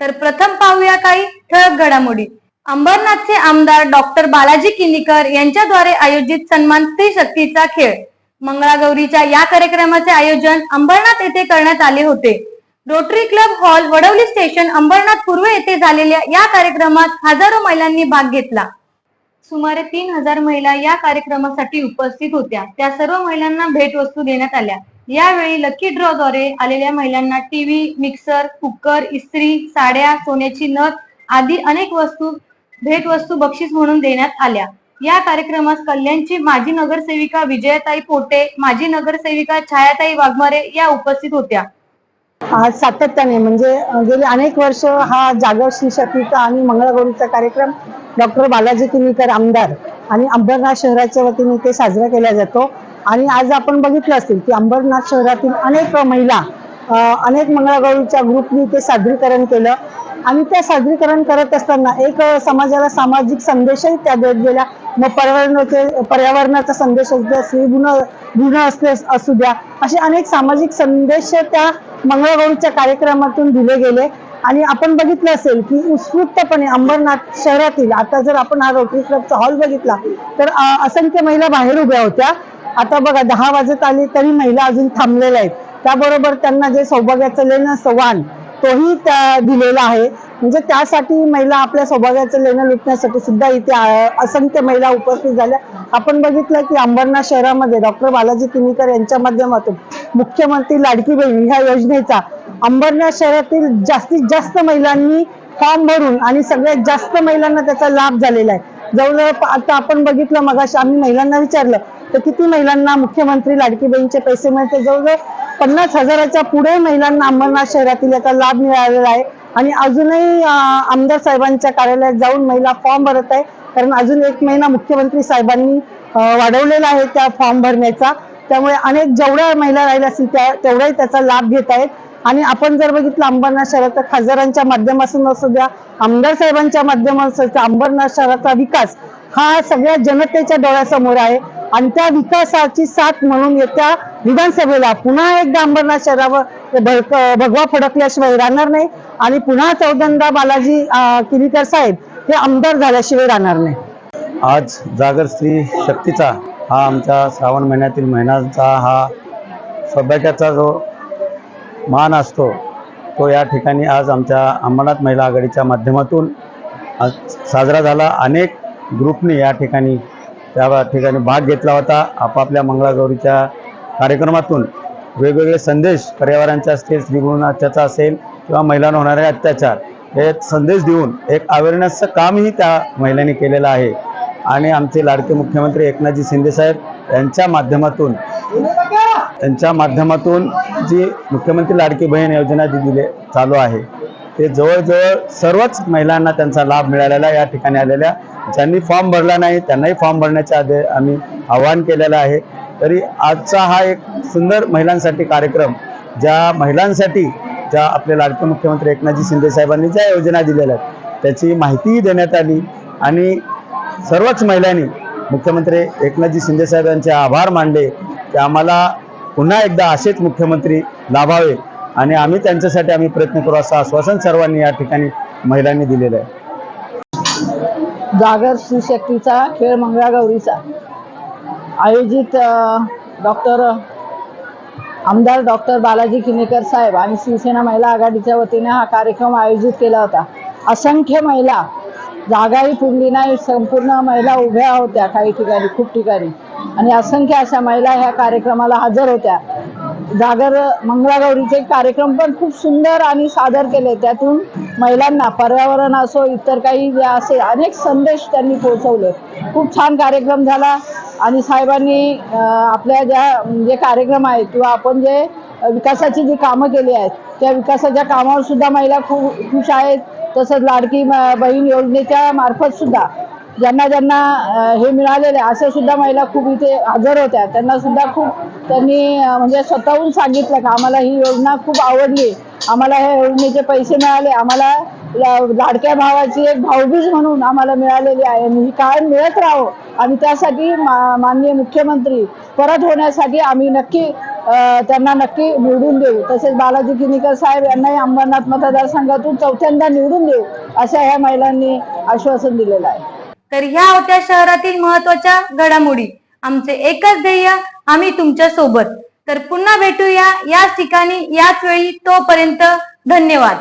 तर प्रथम पाहूया काही ठळक घडामोडी. अंबरनाथचे आमदार डॉक्टर बालाजी किनीकर यांच्याद्वारे आयोजित सन्मान स्त्री शक्तीचा खेळ. मंगळागौरीच्या या कार्यक्रमाचे आयोजन अंबरनाथ येथे करण्यात आले होते. Rotary club hall Vadavali station Ambernath पूर्व येथे झालेल्या या कार्यक्रमात हजारो महिलांनी भाग घेतला. सुमारे तीन हजार महिला या कार्यक्रमासाठी उपस्थित होत्या. त्या सर्व महिलांना भेटवस्तू देण्यात आल्या. यावेळी लकी ड्रॉ द्वारे आलेल्या महिलांना टीव्ही मिक्सर कुकर इस्त्री साड्या सोन्याची नथ आदी अनेक वस्तू भेटवस्तू बक्षीस म्हणून देण्यात आल्या. या कार्यक्रमास कल्याणची माजी नगरसेविका विजयाताई पोटे माजी नगरसेविका छायाताई वाघमारे या उपस्थित होत्या. आज सातत्याने म्हणजे गेली अनेक वर्ष हा जागर शिशक्तीचा आणि मंगळागौरीचा कार्यक्रम डॉक्टर बालाजी किनीकर आमदार आणि अंबरनाथ शहराच्या वतीने ते साजरा केला जातो. आणि आज आपण बघितलं असेल की अंबरनाथ शहरातील अनेक महिला अनेक मंगळागौरीच्या ग्रुपनी ते सादरीकरण केलं. आणि त्या सादरीकरण करत असताना एक समाजाला सामाजिक संदेशही त्या देत गेल्या. मग पर्यावरणाचे पर्यावरणाचा संदेश असू द्या स्त्री गुण गुण असले असू द्या असे अनेक सामाजिक संदेश त्या मंगळागौरीच्या कार्यक्रमातून दिले गेले. आणि आपण बघितलं असेल की उत्स्फूर्तपणे अंबरनाथ शहरातील आता जर आपण हा रोटरी क्लबचा हॉल बघितला तर असंख्य महिला बाहेर उभ्या होत्या. आता बघा दहा वाजत आली तरी महिला अजून थांबलेल्या आहेत. त्याबरोबर त्यांना जे सौभाग्याचं लेणं सवान वाण तोही त्या दिलेला आहे. म्हणजे त्यासाठी महिला आपल्या सौभाग्याचं लेणं लुटण्यासाठी सुद्धा इथे असंख्य महिला उपस्थित झाल्या. आपण बघितलं की अंबरनाथ शहरामध्ये डॉक्टर बालाजी किनीकर यांच्या माध्यमातून मुख्यमंत्री लाडकी बहीण ह्या योजनेचा. अंबरनाथ शहरातील जास्तीत जास्त महिलांनी फॉर्म भरून आणि सगळ्यात जास्त महिलांना त्याचा लाभ झालेला आहे. जवळजवळ आता आपण बघितलं मग आम्ही महिलांना विचारलं तर किती महिलांना मुख्यमंत्री लाडकी बहीणचे पैसे मिळते? जवळजवळ पन्नास हजाराच्या पुढे महिलांना अंबरनाथ शहरातील याचा लाभ मिळालेला आहे. आणि अजूनही आमदार साहेबांच्या कार्यालयात जाऊन महिला फॉर्म भरत आहे. कारण अजून एक महिना मुख्यमंत्री साहेबांनी वाढवलेला आहे त्या फॉर्म भरण्याचा. त्यामुळे अनेक जेवढ्या महिला राहिल्या असतील त्या तेवढ्याही त्याचा लाभ घेत आहेत. आणि आपण जर बघितलं अंबरनाथ शहरात तर खासदारांच्या माध्यमातून असू द्या आमदार साहेबांच्या माध्यमातून असू अंबरनाथ शहराचा विकास हा सगळ्या जनतेच्या डोळ्यासमोर आहे. आणि त्या विकासाची साथ म्हणून येत्या विधानसभेला पुन्हा एकदा अंबरनाथ शहरावर भडक- भगवा फडकल्याशिवाय राहणार नाही. आणि पुन्हा चौदंदा बालाजी किरीकर साहेब हे आमदार झाल्याशिवाय राहणार नाही. आज जागर स्त्री शक्तीचा हा आमच्या श्रावण महिन्यातील महिन्यांचा हा सौभाग्याचा जो मान असतो तो या ठिकाणी आज आमच्या अंबरनाथ महिला आघाडीच्या माध्यमातून आज साजरा झाला. अनेक ग्रुपनी या ठिकाणी त्या ठिकाणी भाग घेतला होता. आपापल्या मंगळागौरीच्या कार्यक्रमातून वेगवेगळे संदेश पर्यावरणाचे असतील स्त्रीगुणाच्याचा असेल किंवा महिलांना होणारे अत्याचार हे संदेश देऊन एक अवेअरनेसचं कामही त्या महिलांनी केलेलं आहे. आणि आमचे लाडके मुख्यमंत्री एकनाथजी शिंदेसाहेब यांच्या माध्यमातून त्यांच्या माध्यमातून जी मुख्यमंत्री लाडकी बहीण योजना जी दिले चालू आहे ते जवळजवळ सर्वच महिलांना त्यांचा लाभ मिळालेला या ठिकाणी आलेल्या ज्यांनी फॉर्म भरला नाही त्यांनाही फॉर्म भरण्याचे आदे आम्ही आवाहन केलेलं आहे. तरी आजचा हा एक सुंदर महिलांसाठी कार्यक्रम ज्या महिलांसाठी ज्या आपले लाडके मुख्यमंत्री एकनाथजी शिंदे साहेबांनी ज्या योजना दिलेल्या आहेत त्याची माहितीही देण्यात आली. आणि सर्वच महिलांनी मुख्यमंत्री एकनाथजी शिंदे यांचे आभार मानले की आम्हाला पुन्हा एकदा असेच मुख्यमंत्री लाभावे आणि आम्ही त्यांच्यासाठी आम्ही प्रयत्न करू असं आश्वासन सर्वांनी या ठिकाणी महिलांनी दिलेलं आहे. जागर सुशक्तीचा खेळ मंगळागौरीचा. आयोजित डॉक्टर आमदार डॉक्टर बालाजी किनेकर साहेब आणि शिवसेना महिला आघाडीच्या वतीने हा कार्यक्रम आयोजित केला होता. असंख्य महिला जागाही पुरली नाही. संपूर्ण महिला उभ्या होत्या काही ठिकाणी खूप ठिकाणी. आणि असंख्य अशा महिला ह्या कार्यक्रमाला हजर होत्या. जागर मंगळागौरीचे कार्यक्रम पण खूप सुंदर आणि सादर केले. त्यातून महिलांना पर्यावरण असो इतर काही जे असे अनेक संदेश त्यांनी पोहोचवले. खूप छान कार्यक्रम झाला. आणि साहेबांनी आपल्या ज्या जे कार्यक्रम आहेत किंवा आपण जे विकासाची जी कामं केली आहेत त्या विकासाच्या कामावर सुद्धा महिला खूप खुश आहेत. तसंच लाडकी बहीण योजनेच्या मार्फत सुद्धा ज्यांना ज्यांना हे मिळालेले आहे, अशा सुद्धा महिला खूप इथे हजर होत्या. त्यांना सुद्धा खूप त्यांनी म्हणजे स्वतःहून सांगितलं का आम्हाला ही योजना खूप आवडली. आम्हाला ह्या योजनेचे पैसे मिळाले. आम्हाला लाडक्या भावाची एक भाऊबीज म्हणून आम्हाला मिळालेली आहे. आणि ही कायम मिळत राहो. आणि त्यासाठी मा माननीय मुख्यमंत्री परत होण्यासाठी आम्ही नक्की त्यांना नक्की निवडून देऊ. तसेच बालाजी किनीकर साहेब यांनाही अंबरनाथ मतदारसंघातून चौथ्यांदा निवडून देऊ अशा ह्या महिलांनी आश्वासन दिलेलं आहे. तर ह्या होत्या शहरातील महत्त्वाच्या घडामोडी. आमचे एकच ध्येय आम्ही तुमच्यासोबत. तर पुन्हा भेटूया याच ठिकाणी याच वेळी तोपर्यंत धन्यवाद.